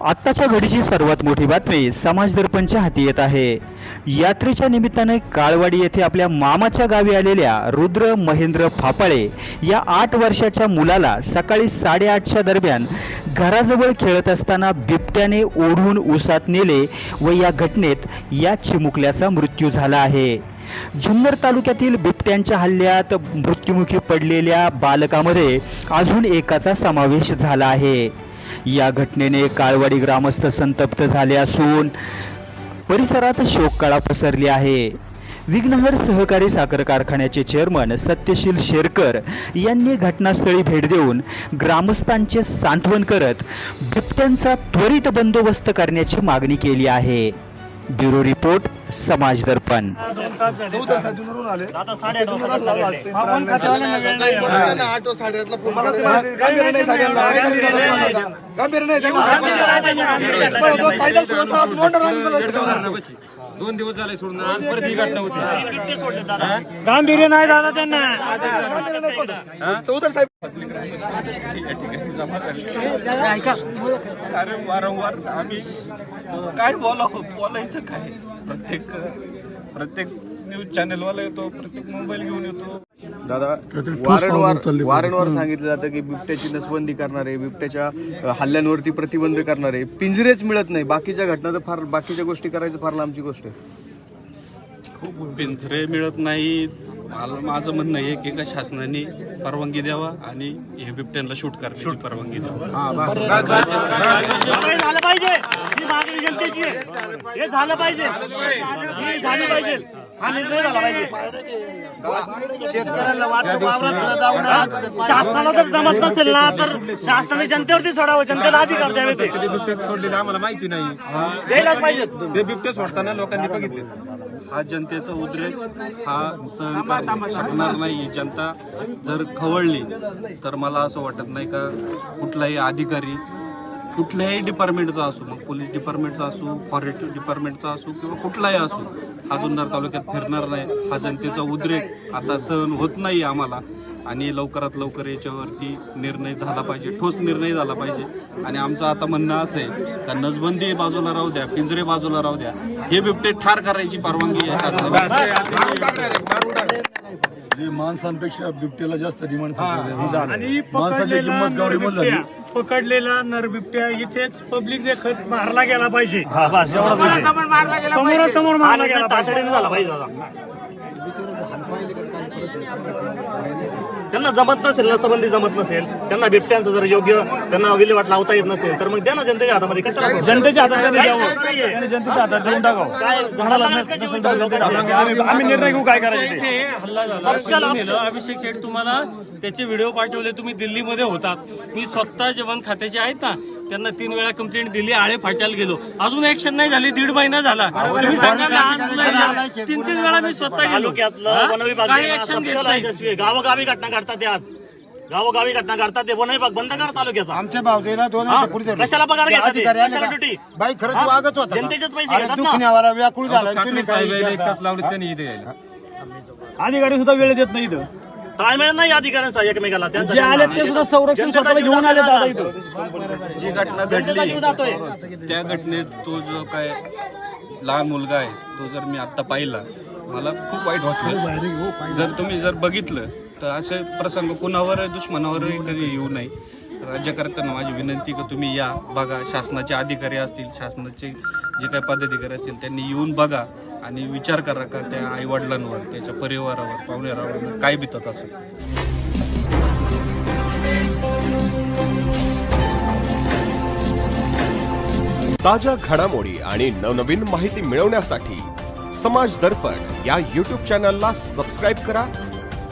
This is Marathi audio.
आत्ताच्या घडीची सर्वात मोठी बातमी समाज दर्पणच्या हाती येत आहे. यात्रेच्या निमित्ताने काळवाडी येथे आपल्या मामाच्या गावी आलेल्या रुद्र महेंद्र फापाळे या आठ वर्षाच्या मुलाला सकाळी साडेआठच्या दरम्यान घराजवळ खेळत असताना बिबट्याने ओढून उसात नेले व या घटनेत या चिमुकल्याचा मृत्यू झाला आहे. जुन्नर तालुक्यातील बिबट्यांच्या हल्ल्यात मृत्युमुखी पडलेल्या बालकामध्ये अजून एकाचा समावेश झाला आहे. या घटनेने काळवाडी ग्रामस्थ संतप्त झाले असून परिसरात शोककळा पसरली आहे. विघ्नहर सहकारी साखर कारखान्याचे चेअरमन सत्यशील शेरकर यांनी घटनास्थळी भेट देऊन ग्रामस्थांचे सांत्वन करत बिबट्यांचा त्वरित बंदोबस्त करण्याची मागणी केली आहे. ब्युरो रिपोर्ट समाज दर्पण. कायदा सुव्यवस्था दोन दिवस झाले सोडून आज परत ही घटना होती. गांभीर्य नाही दादा त्यांना. चौधरी साहेब. अरे वारंवार आम्ही काय बोलावं बोलायचं काय? प्रत्येक प्रत्येक न्यूज चॅनलवाला येतो प्रत्येक मोबाईल घेऊन येतो. दादा वारंवार वारंवार सांगितलं जातं की बिबट्याची नसबंदी करणार आहे बिबट्याच्या हल्ल्यांवरती प्रतिबंध करणार आहे पिंजरेच मिळत नाही. बाकीच्या घटना तर फार बाकीच्या गोष्टी करायचं फार लांबची गोष्ट आहे. खूप पिंजरे मिळत नाही. मला माझं म्हणणं आहे की एका शासनाने परवानगी द्यावा आणि हे बिबट्यांना शूट करण्याची परवानगी द्यावा. हे झालं पाहिजे. ही झालं पाहिजे. शासनाला जर जमत नसेल ना तर शासनाने जनतेवरती सोडावं जनतेला अधिकार द्यावे ते. सोडलेले आम्हाला माहिती नाही. द्यायलाच पाहिजे. ते बिबटे सोडताना लोकांनी बघितले. हा जनतेचा उद्रेक हा सहन करू शकणार नाही जनता. जर खवळली तर मला असं वाटत नाही का कुठलाही अधिकारी कुठल्याही डिपार्टमेंटचा असो मग पोलीस डिपार्टमेंटचा असो फॉरेस्ट डिपार्टमेंटचा असो किंवा कुठलाही असो हा जुन्नर तालुक्यात फिरणार नाही हा जनतेचा उद्रेक आता सहन होत नाही आम्हाला. आणि लवकरात लवकर याच्यावरती निर्णय झाला पाहिजे ठोस निर्णय झाला पाहिजे. आणि आमचं आता म्हणणं असं आहे का नसबंदी बाजूला राहू द्या पिंजरे बाजूला राहू द्या. हे बिबटे ठार करायची परवानगी आहे जे माणसांपेक्षा बिबट्याला जास्त डिमांड आणि माणसाची किंमत गावडी मोल झाली पकडलेला नर बिबट्या इथेच पब्लिक देखत मारला गेला पाहिजे. समोर समोर मारला गेला तातडीने झाला पाहिजे. त्यांना जमत नसेल नसबंदी जमत नसेल त्यांना बिबट्यांचं जर योग्य त्यांना विल्हेवाट लावता येत नसेल तर मग द्या ना जनतेच्या हातामध्ये. कशाला जनतेच्या हातात जनतेच्या हातात देऊन टाकावं. काय झाडाला नसेल तर जनतेच्या हातात. आम्ही निर्णय घेऊ काय करायचं ते. हल्ला झाला. वर्षाला नेलं. अभिषेक शेठ तुम्हाला त्याचे व्हिडिओ पाठवले तुम्ही दिल्लीमध्ये होतात. मी स्वतः जेवण खात्याचे आहेत ना त्यांना तीन वेळा कंप्लेंट दिली आळे फाट्याला गेलो. अजून ऍक्शन नाही झाली दीड महिना झाला. तुम्ही सांगा लहान मुलं आहे. तीन तीन वेळा मी स्वतः गेलो. तालुक्यातलं काही ऍक्शन घेत नाही आहे. गावोगावी घटना घडतात. ते आज गावोगावी घटना घडतात ते वन विभाग बंद करा तालुक्याचा आमच्या भावजेला दोन हा? कशाला पगार ते घेतात ते? कशाला? ड्युटी? बाई खरंच हा? वागत होता? जनतेचेच पैसे अरे घेतात ना. दुखण्यावाला व्याकुळ झाला तुम्ही काय एक विचारता? तास लावले त्यांनी इथे यायला अधिकारी सुद्धा वेळ देत नाही ताळमेळ नाही अधिकाऱ्यांचा एकमेकाला जे आले ते सुद्धा संरक्षण स्वतःला घेऊन आले दादा इथं जी घटना जनतेचा जीव जातोय. घडली त्या घटनेत तो जो काय लहान मुलगा आहे तो जर मी आता पाहिला मला खूप वाईट वाटलं जर तुम्ही जर बघितलं तर असे प्रसंग कुणावर दुश्मनावर कधी येऊ नये. राज्यकर्त्यांना माझी विनंती की तुम्ही या बघा. शासनाचे अधिकारी असतील शासनाचे जे काही पदाधिकारी असतील त्यांनी येऊन बघा आणि विचार करा का त्या आईवडिलांवर त्याच्या परिवारावर पाहुणेरावर काय बितत असेल. ताज्या घडामोडी आणि नवनवीन माहिती मिळवण्यासाठी समाज दर्पण या यूट्यूब चॅनलला सबस्क्राईब करा